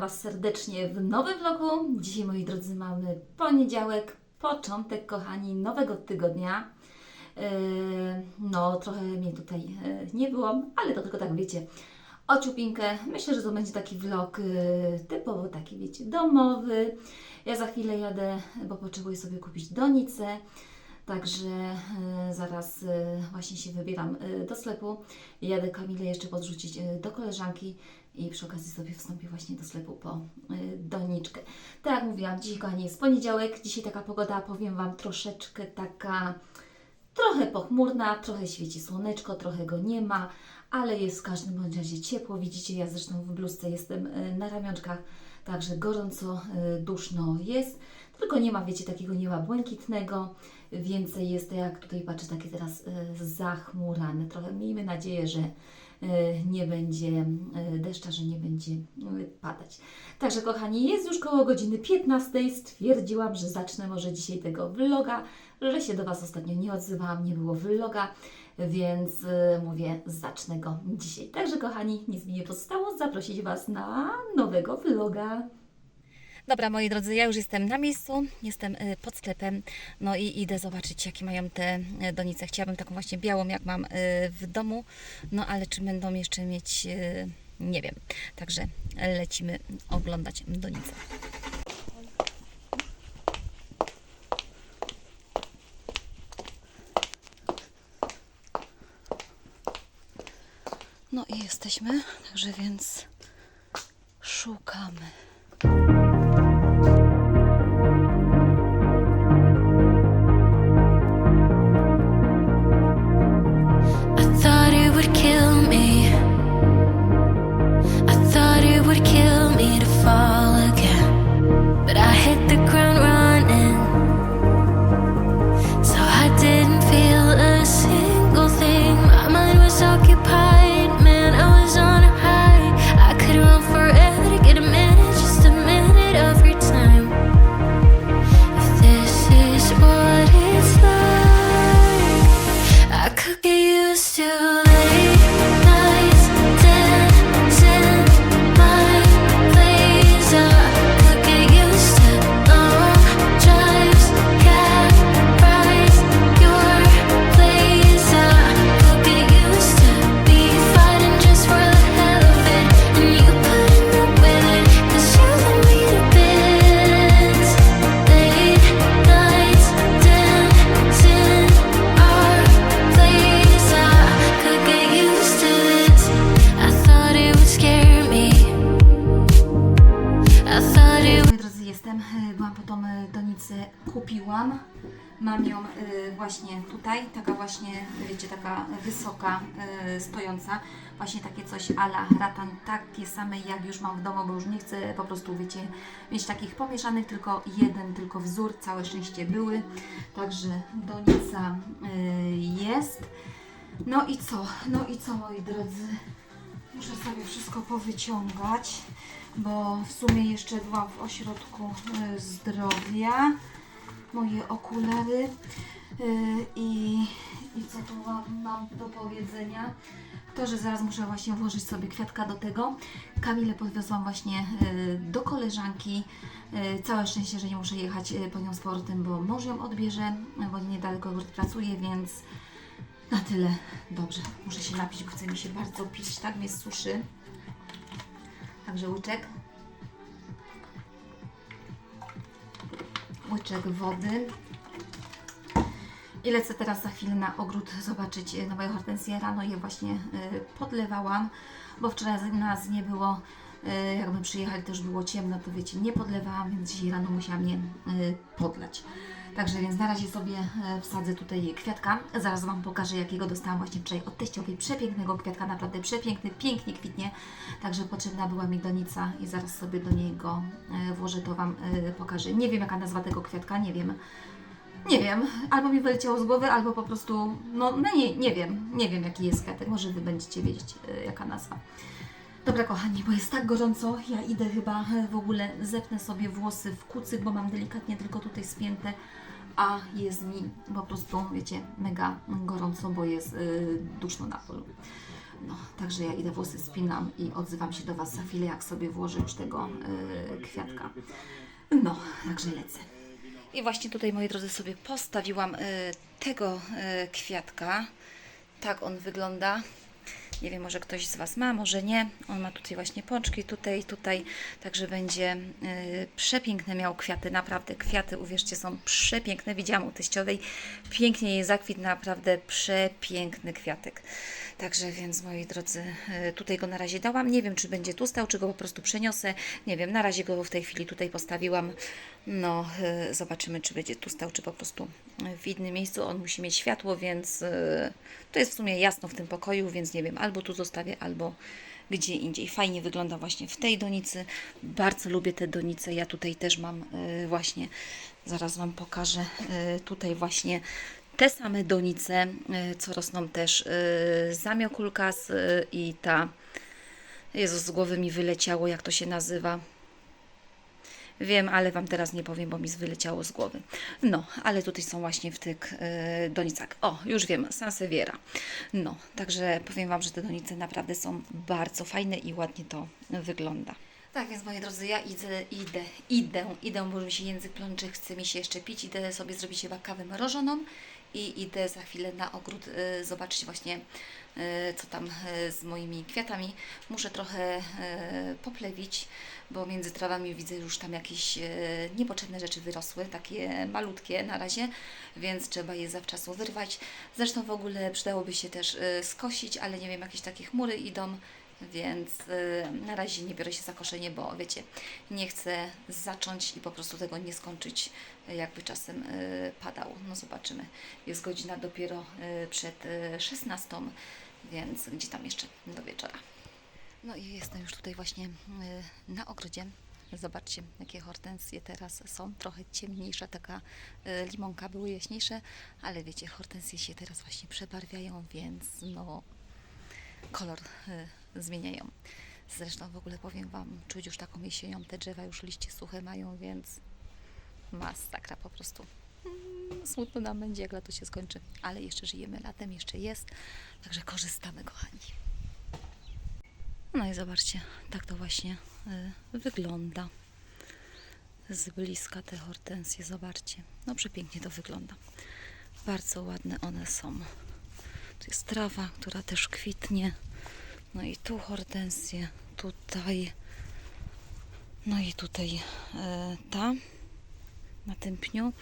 Was serdecznie w nowym vlogu. Dzisiaj, moi drodzy, mamy poniedziałek, początek, kochani, nowego tygodnia. Yy, No, trochę mnie tutaj yy, nie było, ale to tylko tak, wiecie, o ciupinkę. Myślę, że to będzie taki vlog yy, typowo taki, wiecie, domowy. Ja za chwilę jadę, bo potrzebuję sobie kupić donicę. Także e, zaraz e, właśnie się wybieram e, do sklepu. Jadę Kamilę jeszcze podrzucić e, do koleżanki i przy okazji sobie wstąpię właśnie do sklepu po e, doniczkę. Tak jak mówiłam, dzisiaj kochani jest poniedziałek. Dzisiaj taka pogoda, powiem Wam, troszeczkę taka trochę pochmurna, trochę świeci słoneczko, trochę go nie ma, ale jest w każdym bądź razie ciepło. Widzicie, ja zresztą w bluzce jestem e, na ramionczkach, także gorąco, e, duszno jest. Tylko nie ma, wiecie, takiego nieba błękitnego, więcej jest, jak tutaj patrzę, takie teraz zachmurane. Trochę miejmy nadzieję, że nie będzie e, deszcza, że nie będzie e, padać. Także kochani, jest już koło godziny 15. Stwierdziłam, że zacznę może dzisiaj tego vloga, że się do Was ostatnio nie odzywałam, nie było vloga, więc e, mówię, zacznę go dzisiaj. Także kochani, nic mi nie pozostało zaprosić Was na nowego vloga. Dobra, moi drodzy, ja już jestem na miejscu, jestem y, pod sklepem, no i idę zobaczyć, jakie mają te y, donice. Chciałabym taką właśnie białą, jak mam y, w domu, no ale czy będą jeszcze mieć, nie wiem. Także lecimy oglądać donicę. No i jesteśmy, także więc szukamy. Mam ją e, właśnie tutaj, taka właśnie, wiecie, taka wysoka, e, stojąca. Właśnie takie coś ala ratan, takie same jak już mam w domu, bo już nie chcę po prostu, wiecie, mieć takich pomieszanych, tylko jeden, tylko wzór, całe szczęście były. Także donica e, jest. No i co? No i co, moi drodzy? Muszę sobie wszystko powyciągać, bo w sumie jeszcze byłam w ośrodku y, zdrowia. Moje okulary y, i, i co tu mam, mam do powiedzenia? To, że zaraz muszę właśnie włożyć sobie kwiatka do tego. Kamilę podwiozłam właśnie y, do koleżanki. Y, Całe szczęście, że nie muszę jechać po nią z powrotem, bo mąż ją odbierze, bo niedaleko pracuje, więc na tyle. Dobrze, muszę się napić, bo chce mi się bardzo pić, tak mnie suszy. Także łyczek. Łyczek wody. I lecę teraz za chwilę na ogród zobaczyć e, na moją hortensję. Rano je właśnie e, podlewałam, bo wczoraj nas nie było. E, Jakby przyjechali, już było ciemno, to wiecie, nie podlewałam, więc dzisiaj rano musiałam je e, podlać. Także więc na razie sobie e, wsadzę tutaj kwiatka. Zaraz Wam pokażę, jakiego dostałam właśnie wczoraj od teściowej. Przepięknego kwiatka, naprawdę przepiękny, pięknie kwitnie. Także potrzebna była mi donica i zaraz sobie do niego e, włożę, to Wam e, pokażę. Nie wiem, jaka nazwa tego kwiatka, nie wiem. Nie wiem, albo mi wyleciało z głowy, albo po prostu, no, no nie, nie wiem, nie wiem jaki jest kwiatek, może Wy będziecie wiedzieć jaka nazwa. Dobra kochani, bo jest tak gorąco, ja idę chyba w ogóle zepnę sobie włosy w kucyk, bo mam delikatnie tylko tutaj spięte, a jest mi po prostu, wiecie, mega gorąco, bo jest y, duszno na polu. No, także ja idę włosy spinam i odzywam się do Was za chwilę, jak sobie włożę już tego y, kwiatka. No, także lecę. I właśnie tutaj, moi drodzy, sobie postawiłam y, tego y, kwiatka. Tak on wygląda. Nie wiem, może ktoś z Was ma, może nie. On ma tutaj właśnie pączki, tutaj, tutaj. Także będzie y, przepiękne miał kwiaty. Naprawdę kwiaty, uwierzcie, są przepiękne. Widziałam u teściowej. Pięknie jej zakwit, naprawdę przepiękny kwiatek. Także więc, moi drodzy, y, tutaj go na razie dałam. Nie wiem, czy będzie tu stał, czy go po prostu przeniosę. Nie wiem, na razie go w tej chwili tutaj postawiłam. No, y, zobaczymy, czy będzie tu stał, czy po prostu w innym miejscu. On musi mieć światło, więc y, to jest w sumie jasno w tym pokoju, więc nie wiem, albo tu zostawię, albo gdzie indziej. Fajnie wygląda właśnie w tej donicy. Bardzo lubię te donice. Ja tutaj też mam y, właśnie, zaraz Wam pokażę, y, tutaj właśnie te same donice, y, co rosną też zamiokulkas i ta, Jezus, z głowy mi wyleciało, jak to się nazywa. Wiem, ale Wam teraz nie powiem, bo mi wyleciało z głowy. No, ale tutaj są właśnie w tych y, donicach. O, już wiem, Sanseviera. No, także powiem Wam, że te donice naprawdę są bardzo fajne i ładnie to wygląda. Tak więc moi drodzy, ja idę, idę, idę, idę, bo mi się język plączy, chce mi się jeszcze pić, idę sobie zrobić chyba kawę mrożoną i idę za chwilę na ogród y, zobaczyć właśnie y, co tam y, z moimi kwiatami. Muszę trochę y, poplewić, bo między trawami widzę już tam jakieś y, niepotrzebne rzeczy wyrosły, takie malutkie na razie, więc trzeba je zawczasu wyrwać. Zresztą w ogóle przydałoby się też y, skosić, ale nie wiem, jakieś takie chmury idą, więc y, na razie nie biorę się za koszenie, bo wiecie, nie chcę zacząć i po prostu tego nie skończyć, y, jakby czasem y, padał. No zobaczymy. Jest godzina dopiero przed y, 16, więc gdzie tam jeszcze do wieczora. No i jestem już tutaj właśnie na ogrodzie. Zobaczcie, jakie hortensje teraz są. Trochę ciemniejsza, taka limonka były jaśniejsze, ale wiecie, hortensje się teraz właśnie przebarwiają, więc no kolor zmieniają. Zresztą w ogóle powiem Wam, czuć już taką jesienią, te drzewa już liście suche mają, więc masakra po prostu. Mm, Smutno nam będzie, jak lato się skończy, ale jeszcze żyjemy latem, jeszcze jest, także korzystamy, kochani. No i zobaczcie, tak to właśnie y, wygląda. Z bliska te hortensje, zobaczcie. No przepięknie to wygląda. Bardzo ładne one są. Tu jest trawa, która też kwitnie. No i tu hortensje, tutaj. No i tutaj e, ta na tym pniu.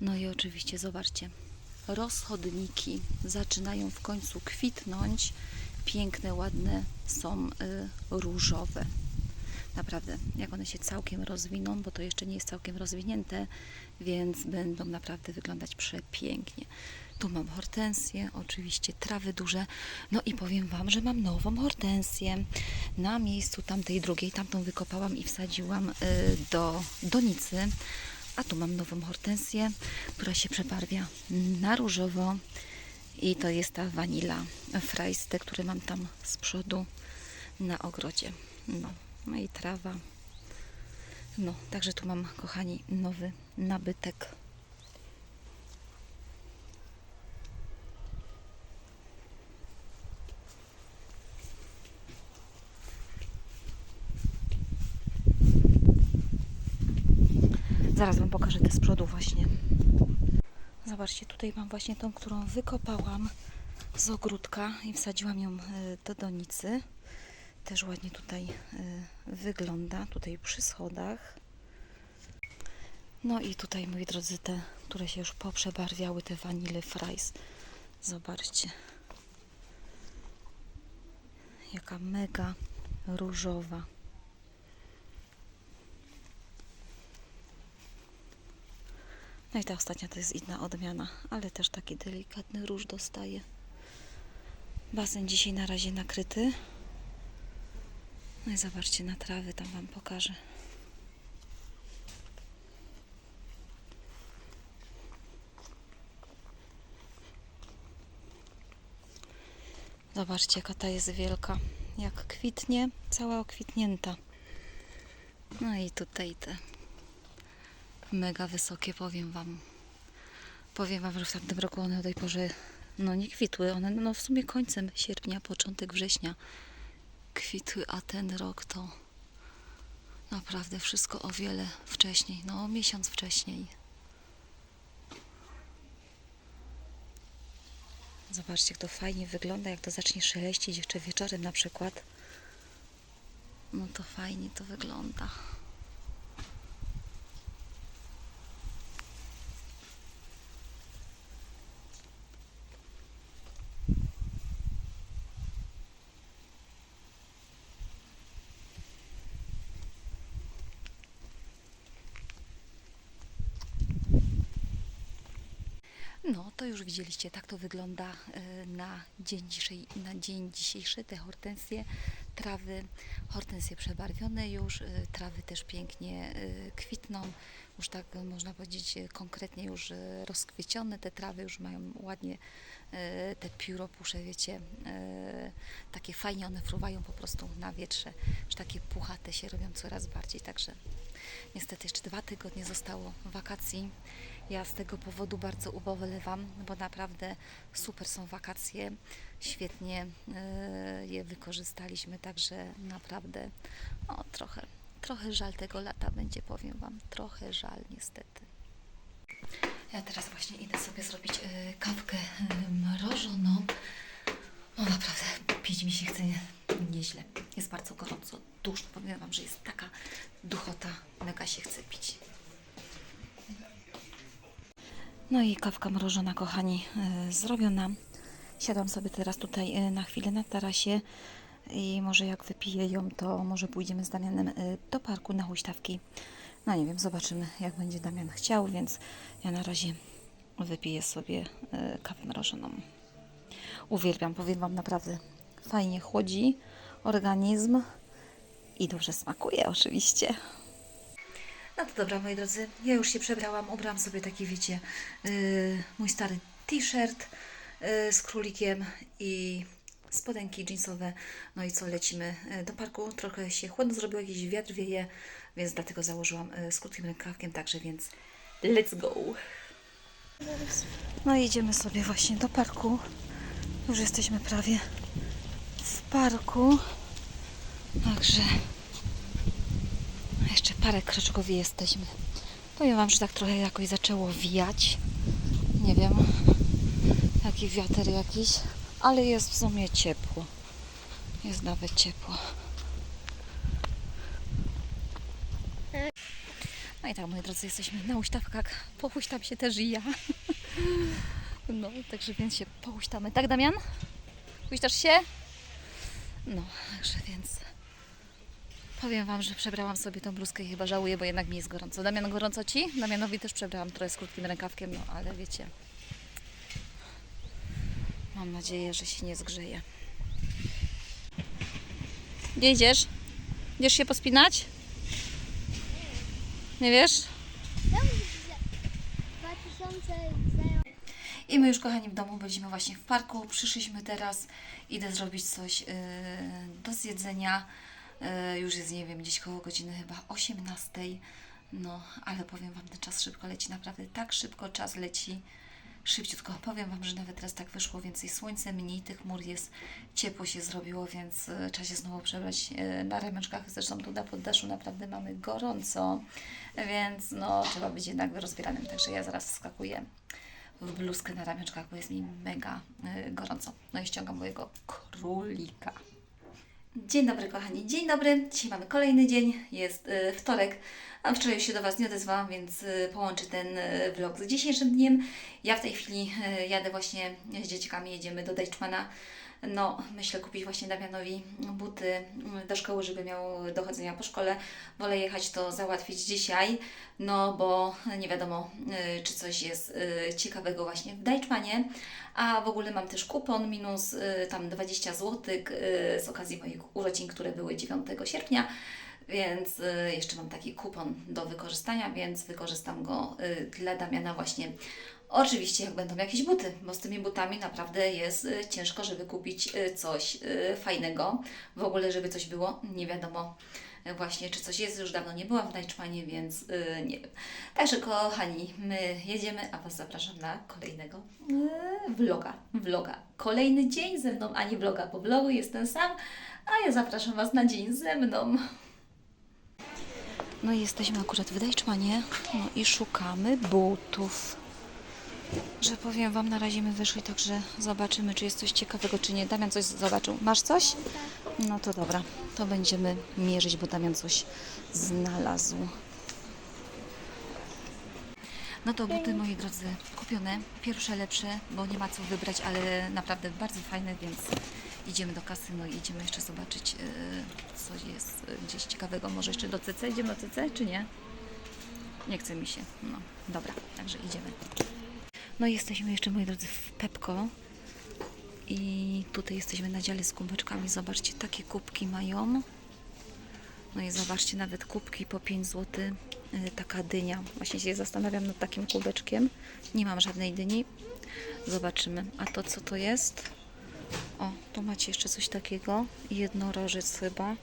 No i oczywiście zobaczcie, rozchodniki zaczynają w końcu kwitnąć. Piękne, ładne są y, różowe. Naprawdę, jak one się całkiem rozwiną, bo to jeszcze nie jest całkiem rozwinięte, więc będą naprawdę wyglądać przepięknie. Tu mam hortensję, oczywiście trawy duże. No i powiem Wam, że mam nową hortensję na miejscu tamtej drugiej. Tamtą wykopałam i wsadziłam y, do donicy. A tu mam nową hortensję, która się przebarwia na różowo. I to jest ta wanila frajste, które mam tam z przodu na ogrodzie. No, no i trawa. No, także tu mam, kochani, nowy nabytek. Zaraz Wam pokażę te z przodu właśnie. Zobaczcie, tutaj mam właśnie tą, którą wykopałam z ogródka i wsadziłam ją e, do donicy. Też ładnie tutaj e, wygląda, tutaj przy schodach. No i tutaj, moi drodzy, te, które się już poprzebarwiały, te wanile fries. Zobaczcie. Jaka mega różowa. No i ta ostatnia to jest inna odmiana, ale też taki delikatny róż dostaje. Basen dzisiaj na razie nakryty. No i zobaczcie na trawy, tam Wam pokażę. Zobaczcie, jaka ta jest wielka. Jak kwitnie, cała okwitnięta. No i tutaj te mega wysokie, powiem Wam. Powiem Wam, że w tamtym roku one o tej porze no nie kwitły. One no w sumie końcem sierpnia, początek września kwitły, a ten rok to naprawdę wszystko o wiele wcześniej, no miesiąc wcześniej. Zobaczcie, jak to fajnie wygląda, jak to zacznie szeleścić jeszcze wieczorem na przykład. No to fajnie to wygląda. No, to już widzieliście, tak to wygląda e, na dzień, na dzień dzisiejszy. Te hortensje, trawy, hortensje przebarwione już, e, trawy też pięknie e, kwitną, już tak można powiedzieć konkretnie już rozkwiecione. Te trawy już mają ładnie te pióropusze, wiecie, takie fajnie one fruwają po prostu na wietrze, już takie puchate się robią coraz bardziej, także Niestety jeszcze dwa tygodnie zostało wakacji. Ja z tego powodu bardzo ubolewam, bo naprawdę super są wakacje. Świetnie e, je wykorzystaliśmy, także naprawdę o, trochę, trochę żal tego lata będzie, powiem Wam. Trochę żal niestety. Ja teraz właśnie idę sobie zrobić e, kawkę e, mrożoną. No naprawdę, pić mi się chce nieźle. Jest bardzo gorąco, duszno. Powiem Wam, że jest taka duchota, mega się chce pić. No i kawka mrożona, kochani, e, zrobiona. Siadam sobie teraz tutaj e, na chwilę na tarasie i może jak wypiję ją, to może pójdziemy z Damianem e, do parku na huśtawki. No nie wiem, zobaczymy jak będzie Damian chciał, więc ja na razie wypiję sobie kawę mrożoną. Uwielbiam, powiem Wam naprawdę. Fajnie chłodzi organizm i dobrze smakuje oczywiście. No to dobra, moi drodzy, ja już się przebrałam, ubrałam sobie taki, wiecie, yy, mój stary t-shirt yy, z królikiem i spodenki jeansowe. No i co, lecimy yy, do parku. Trochę się chłodno zrobiło, jakiś wiatr wieje, więc dlatego założyłam yy, z krótkim rękawkiem, także więc let's go! No idziemy sobie właśnie do parku. Już jesteśmy prawie w parku. Także jeszcze parę kroczków jesteśmy. Powiem Wam, że tak trochę jakoś zaczęło wiać. Nie wiem, jaki wiatr jakiś, ale jest w sumie ciepło. Jest nawet ciepło. No i tak, moi drodzy, jesteśmy na huśtawkach. Pohuśtam się też i ja. No, także więc się pohuśtamy. Tak, Damian? Huśtasz się? No, także więc powiem Wam, że przebrałam sobie tą bluzkę i chyba żałuję, bo jednak mi jest gorąco. Damian, gorąco Ci? Damianowi też przebrałam trochę z krótkim rękawkiem, no ale wiecie. Mam nadzieję, że się nie zgrzeje. Gdzie idziesz? Idziesz się pospinać? Nie wiesz? 2000 I my już, kochani, w domu byliśmy właśnie w parku. Przyszliśmy teraz. Idę zrobić coś yy, do zjedzenia. Yy, już jest, nie wiem, gdzieś koło godziny chyba 18. No, ale powiem Wam, ten czas szybko leci. Naprawdę tak szybko czas leci. Szybciutko. Powiem Wam, że nawet teraz tak wyszło więcej słońca, mniej tych chmur jest. Ciepło się zrobiło, więc yy, trzeba się znowu przebrać yy, na ramionczkach. Zresztą tu na poddaszu naprawdę mamy gorąco. Więc no, trzeba być jednak rozbieranym. Także ja zaraz wskakuję w bluzkę na ramionczkach, bo jest mi mega gorąco. No i ściągam mojego królika. Dzień dobry kochani, dzień dobry. Dzisiaj mamy kolejny dzień, jest y, wtorek. A wczoraj się do Was nie odezwałam, więc y, połączę ten y, vlog z dzisiejszym dniem. Ja w tej chwili jadę właśnie z dzieciakami, jedziemy do Deichmana. No, myślę kupić właśnie Damianowi buty do szkoły, żeby miał do chodzenia po szkole. Wolę jechać to załatwić dzisiaj, no bo nie wiadomo, y, czy coś jest y, ciekawego właśnie w Deichmanie. A w ogóle mam też kupon minus y, tam 20 zł z okazji moich urodzin, które były 9 sierpnia. Więc jeszcze mam taki kupon do wykorzystania, więc wykorzystam go dla Damiana właśnie. Oczywiście, jak będą jakieś buty, bo z tymi butami naprawdę jest y, ciężko, żeby kupić y, coś y, fajnego. W ogóle, żeby coś było, nie wiadomo właśnie, czy coś jest. Już dawno nie byłam w Dajczmanie, więc nie wiem. Także kochani, my jedziemy, a Was zapraszam na kolejnego vloga. Vloga. Kolejny dzień ze mną, a nie vloga, bo vlogu jest ten sam, a ja zapraszam Was na dzień ze mną. No i jesteśmy akurat w Dajczmanie no i szukamy butów. Że powiem Wam, na razie my wyszli, także zobaczymy, czy jest coś ciekawego, czy nie. Damian coś zobaczył. Masz coś? No to dobra, to będziemy mierzyć, bo Damian coś znalazł. No to buty, moi drodzy, kupione. Pierwsze lepsze, bo nie ma co wybrać, ale naprawdę bardzo fajne, więc idziemy do kasy, no i idziemy jeszcze zobaczyć, yy, co jest yy, gdzieś ciekawego. Może jeszcze do CC? Idziemy do CC, czy nie? Nie chce mi się. No, dobra, także idziemy. No jesteśmy jeszcze, moi drodzy, w Pepko. I tutaj jesteśmy na dziale z kubeczkami. Zobaczcie, takie kubki mają. No i zobaczcie, nawet kubki po 5 zł. Yy, taka dynia. Właśnie się zastanawiam nad takim kubeczkiem. Nie mam żadnej dyni. Zobaczymy. A to co to jest? O, tu macie jeszcze coś takiego. Jednorożec chyba.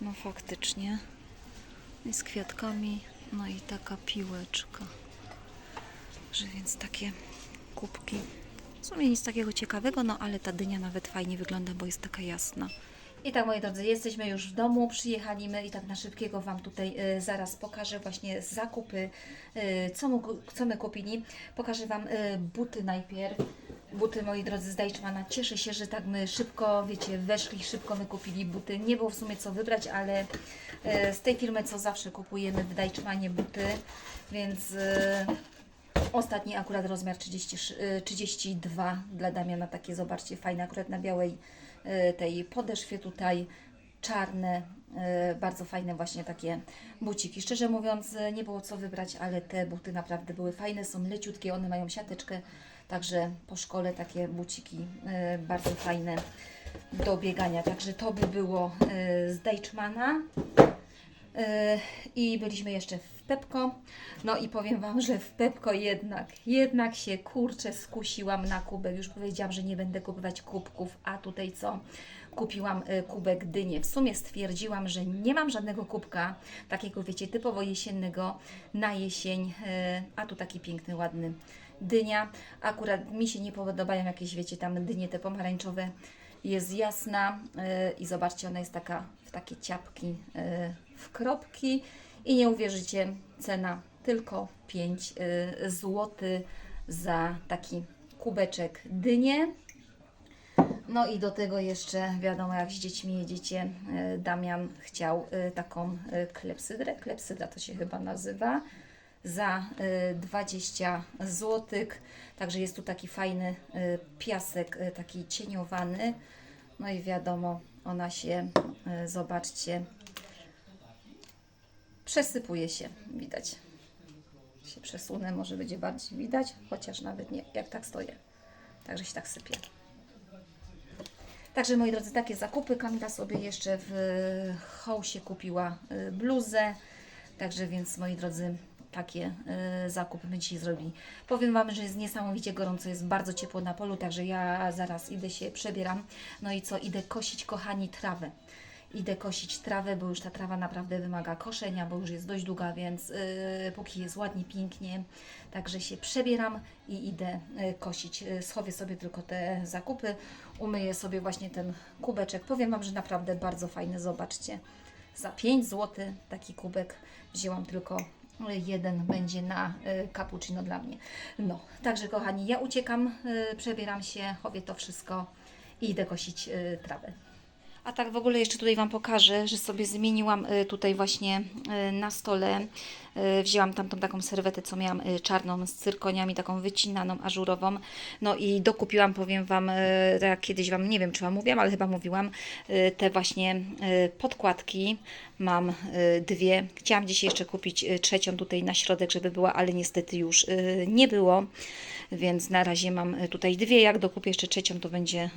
No faktycznie. I z kwiatkami. No i taka piłeczka. Że więc takie kubki. W sumie nic takiego ciekawego, no ale ta dynia nawet fajnie wygląda, bo jest taka jasna. I tak, moi drodzy, jesteśmy już w domu, przyjechaliśmy i tak na szybkiego Wam tutaj y, zaraz pokażę właśnie zakupy, y, co, mu, co my kupili. Pokażę Wam y, buty najpierw. Buty, moi drodzy, z Deichmana. Cieszę się, że tak my szybko, wiecie, weszli, szybko my kupili buty. Nie było w sumie co wybrać, ale y, z tej firmy, co zawsze kupujemy w Deichmanie buty, więc... Y, Ostatni akurat rozmiar 30, y, 32 dla Damiana, takie zobaczcie, fajne, akurat na białej y, tej podeszwie tutaj, czarne, y, bardzo fajne właśnie takie buciki. Szczerze mówiąc, y, nie było co wybrać, ale te buty naprawdę były fajne, są leciutkie, one mają siateczkę, także po szkole takie buciki y, bardzo fajne do biegania. Także to by było y, z Deichmana. Yy, I byliśmy jeszcze w Pepko. No i powiem Wam, że w Pepko jednak, jednak się kurczę skusiłam na kubek. Już powiedziałam, że nie będę kupować kubków, a tutaj co? Kupiłam y, kubek dynie. W sumie stwierdziłam, że nie mam żadnego kubka, takiego wiecie, typowo jesiennego na jesień, y, a tu taki piękny, ładny dynia. Akurat mi się nie podobają jakieś, wiecie, tam dynie te pomarańczowe. Jest jasna i zobaczcie, ona jest taka w takie ciapki w kropki i nie uwierzycie, cena tylko 5 y, zł za taki kubeczek dynie. No i do tego jeszcze, wiadomo, jak z dziećmi jedziecie, y, Damian chciał y, taką klepsydrę, klepsydra to się chyba nazywa, za y, 20 zł. Także jest tu taki fajny piasek, taki cieniowany. No i wiadomo, ona się, zobaczcie, przesypuje się, widać. Się przesunę, może będzie bardziej widać, chociaż nawet nie, jak tak stoję. Także się tak sypie. Także moi drodzy, takie zakupy. Kamila sobie jeszcze w Hołsie kupiła y, bluzę. Także więc moi drodzy, takie y, zakupy my dzisiaj zrobili. Powiem Wam, że jest niesamowicie gorąco, jest bardzo ciepło na polu, także ja zaraz idę się przebieram. No i co, idę kosić, kochani, trawę. Idę kosić trawę, bo już ta trawa naprawdę wymaga koszenia, bo już jest dość długa, więc y, póki jest ładnie, pięknie, także się przebieram i idę y, kosić. Y, schowię sobie tylko te zakupy, umyję sobie właśnie ten kubeczek. Powiem Wam, że naprawdę bardzo fajny, zobaczcie. Za 5 zł taki kubek wzięłam tylko jeden będzie na y, cappuccino dla mnie. No, także kochani, ja uciekam, y, przebieram się, chowię to wszystko i idę kosić y, trawę. A tak w ogóle jeszcze tutaj Wam pokażę, że sobie zmieniłam y, tutaj właśnie y, na stole. Y, Wzięłam tamtą taką serwetę, co miałam y, czarną z cyrkoniami, taką wycinaną, ażurową. No i dokupiłam, powiem Wam, y, tak jak kiedyś Wam, nie wiem czy Wam mówiłam, ale chyba mówiłam, te właśnie podkładki. Mam dwie. Chciałam dzisiaj jeszcze kupić trzecią tutaj na środek, żeby była, ale niestety już nie było. Więc na razie mam tutaj dwie. Jak dokupię jeszcze trzecią, to będzie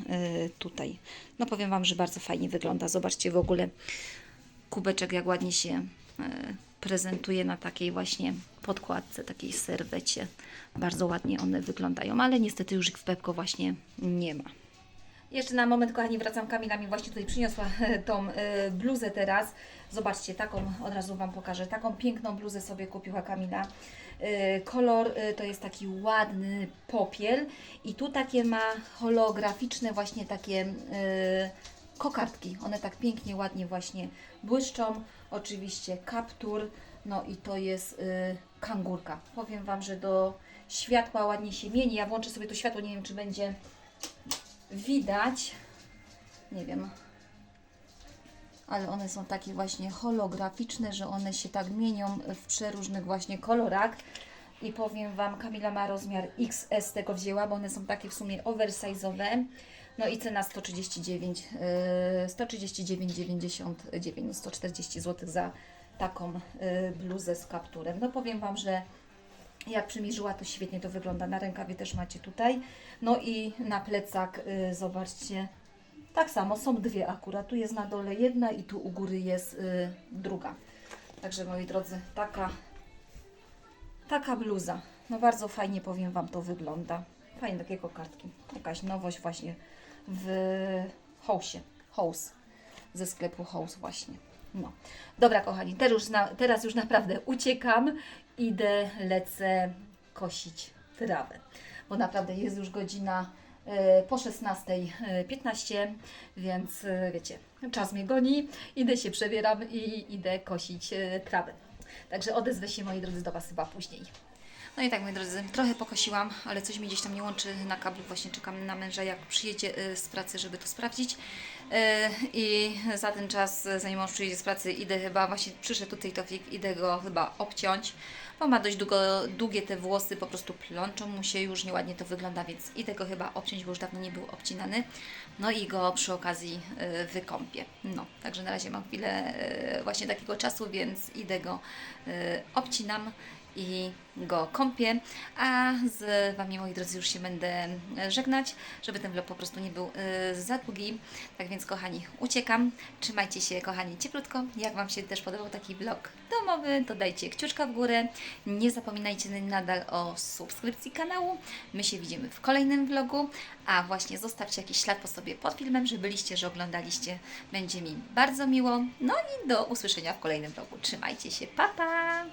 tutaj. No powiem Wam, że bardzo fajnie wygląda. Zobaczcie w ogóle kubeczek, jak ładnie się prezentuje na takiej właśnie podkładce, takiej serwecie. Bardzo ładnie one wyglądają, ale niestety już ich w Pepko właśnie nie ma. Jeszcze na moment, kochani, wracam. Kamila mi właśnie tutaj przyniosła tą y, bluzę teraz. Zobaczcie, taką od razu Wam pokażę. Taką piękną bluzę sobie kupiła Kamila. Y, kolor to jest taki ładny popiel i tu takie ma holograficzne właśnie takie kokardki. One tak pięknie, ładnie właśnie błyszczą. Oczywiście kaptur, no i to jest y, kangurka. Powiem Wam, że do światła ładnie się mieni. Ja włączę sobie to światło, nie wiem czy będzie widać. Nie wiem. Ale one są takie właśnie holograficzne, że one się tak mienią w przeróżnych właśnie kolorach. I powiem Wam, Kamila ma rozmiar XS tego wzięła, bo one są takie w sumie oversize'owe. No i cena 139, yy, 139,99, 140 zł za taką yy, bluzę z kapturem. No powiem Wam, że jak przymierzyła, to świetnie to wygląda. Na rękawie też macie tutaj. No i na plecak, y, zobaczcie, tak samo, są dwie akurat. Tu jest na dole jedna i tu u góry jest y, druga. Także moi drodzy, taka, taka bluza. No bardzo fajnie powiem Wam to wygląda. Fajne takie kokardki. Jakaś nowość właśnie w Housie. House. Ze sklepu House właśnie. No. Dobra kochani, teraz już, na, teraz już naprawdę uciekam. Idę, lecę kosić trawę. Bo naprawdę jest już godzina e, po 16.15, więc e, wiecie, czas mnie goni. Idę się przebieram i idę kosić e, trawę. Także odezwę się moi drodzy do Was chyba później. No i tak, moi drodzy, trochę pokosiłam, ale coś mi gdzieś tam nie łączy na kablu. Właśnie czekam na męża, jak przyjedzie y, z pracy, żeby to sprawdzić. Y, I za ten czas, y, zanim mąż przyjedzie z pracy, idę chyba, właśnie przyszedł tutaj Tofik, idę go chyba obciąć, bo ma dość długo, długie te włosy, po prostu plączą mu się, już nieładnie to wygląda, więc idę go chyba obciąć, bo już dawno nie był obcinany. No i go przy okazji wykąpię. No, także na razie mam chwilę właśnie takiego czasu, więc idę go obcinam i go kąpię, a z Wami, moi drodzy, już się będę żegnać, żeby ten vlog po prostu nie był y, za długi. Tak więc, kochani, uciekam. Trzymajcie się, kochani, cieplutko. Jak Wam się też podobał taki vlog domowy, to dajcie kciuczka w górę. Nie zapominajcie nadal o subskrypcji kanału. My się widzimy w kolejnym vlogu, a właśnie zostawcie jakiś ślad po sobie pod filmem, że byliście, że oglądaliście. Będzie mi bardzo miło. No i do usłyszenia w kolejnym vlogu. Trzymajcie się, pa pa!